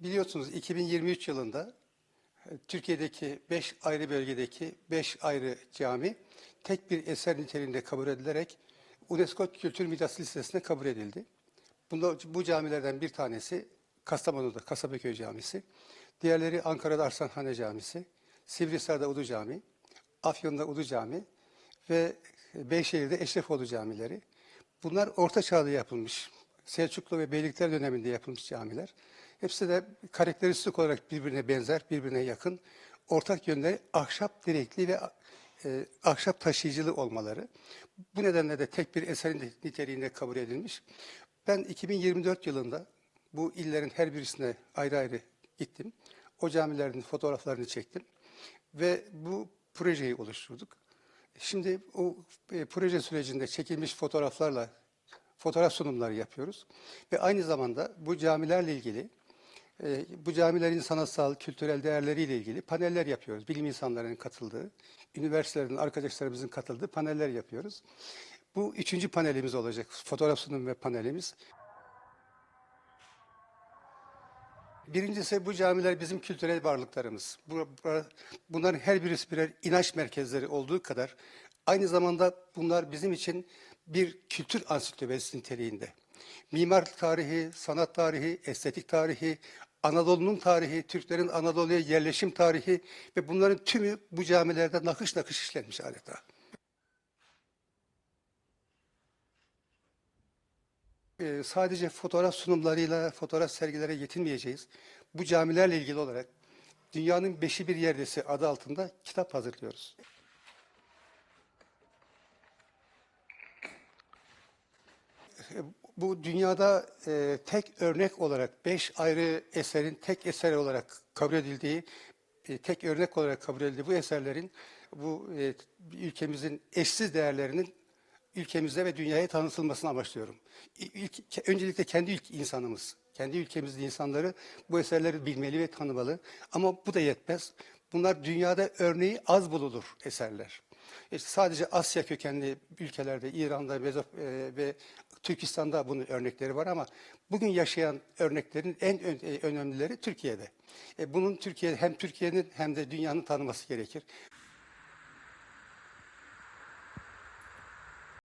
Biliyorsunuz 2023 yılında e, Türkiye'deki 5 ayrı bölgedeki 5 ayrı cami tek bir eser niteliğinde kabul edilerek UNESCO Kültür Miras Listesi'ne kabul edildi. Bunda, bu camilerden bir tanesi Kastamonu'da Kasabeköy Camisi, diğerleri Ankara'da Arslanhane Camisi, Sivrisar'da Ulu Cami, Afyon'da Ulu Cami ve Beyşehir'de Eşrefoğlu camileri. Bunlar Orta Çağ'da yapılmış, Selçuklu ve Beylikler döneminde yapılmış camiler. Hepsi de karakteristik olarak birbirine benzer, birbirine yakın. Ortak yönleri ahşap direkli ve e, ahşap taşıyıcılı olmaları. Bu nedenle de tek bir eserin niteliğinde kabul edilmiş. Ben 2024 yılında bu illerin her birisine ayrı ayrı gittim. O camilerin fotoğraflarını çektim ve bu projeyi oluşturduk. Şimdi o e, proje sürecinde çekilmiş fotoğraflarla fotoğraf sunumları yapıyoruz ve aynı zamanda bu camilerle ilgili e, bu camilerin sanatsal, kültürel değerleriyle ilgili paneller yapıyoruz. Bilim insanlarının katıldığı, üniversitelerin arkadaşlarımızın katıldığı paneller yapıyoruz. Bu üçüncü panelimiz olacak, fotoğraf sunum ve panelimiz. Birincisi bu camiler bizim kültürel varlıklarımız. Bu- bu- Bunların her birisi birer inanç merkezleri olduğu kadar aynı zamanda bunlar bizim için bir kültür ansiklopedisi niteliğinde. Mimar tarihi, sanat tarihi, estetik tarihi, Anadolu'nun tarihi, Türklerin Anadolu'ya yerleşim tarihi ve bunların tümü bu camilerde nakış nakış işlenmiş adeta. Ee, sadece fotoğraf sunumlarıyla, fotoğraf sergilere yetinmeyeceğiz. Bu camilerle ilgili olarak Dünyanın Beşi Bir Yerdesi adı altında kitap hazırlıyoruz. Bu dünyada e, tek örnek olarak beş ayrı eserin tek eser olarak kabul edildiği, e, tek örnek olarak kabul edildiği bu eserlerin bu e, ülkemizin eşsiz değerlerinin ülkemize ve dünyaya tanıtılmasını amaçlıyorum. İlk, öncelikle kendi ülk insanımız, kendi ülkemizde insanları bu eserleri bilmeli ve tanımalı. Ama bu da yetmez. Bunlar dünyada örneği az bulunur eserler. İşte sadece Asya kökenli ülkelerde, İran'da e, ve Türkistan'da bunun örnekleri var ama bugün yaşayan örneklerin en e, önemlileri Türkiye'de. E, bunun Türkiye hem Türkiye'nin hem de dünyanın tanıması gerekir.